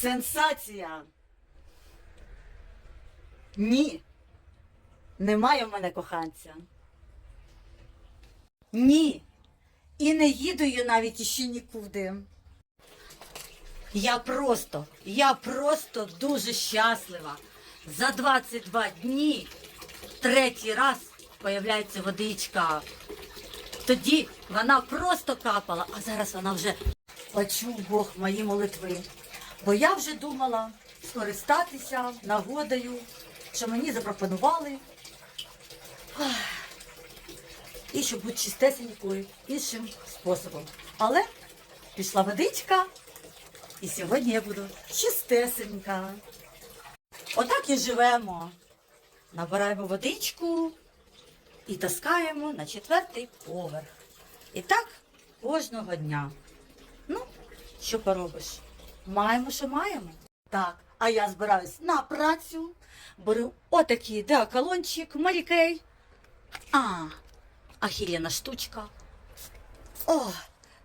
Сенсація! Ні. Немає в мене коханця. Ні. І не їду я навіть іще нікуди. Я просто, я просто дуже щаслива. За 22 дні третій раз появляється водичка. Тоді вона просто капала, а зараз вона вже почув Бог мої молитви. Бо я вже думала скористатися нагодою, що мені запропонували. І щоб бути чистесенькою іншим способом. Але пішла водичка, і сьогодні я буду чистесенька. Отак і живемо. Набираємо водичку і таскаємо на четвертий поверх. І так кожного дня. Ну, що поробиш? Маємо, що маємо. Так, а я збираюсь на працю, беру отакий деоколончик, Марікей. А, ахілєна штучка. О,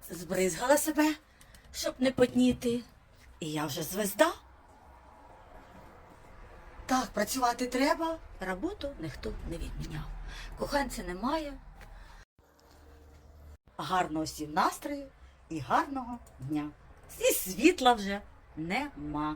збризгала себе, щоб не потніти. І я вже звезда. Так, працювати треба. Роботу ніхто не відміняв. Коханця немає. Гарного всім настрою і гарного дня. І світла вже нема.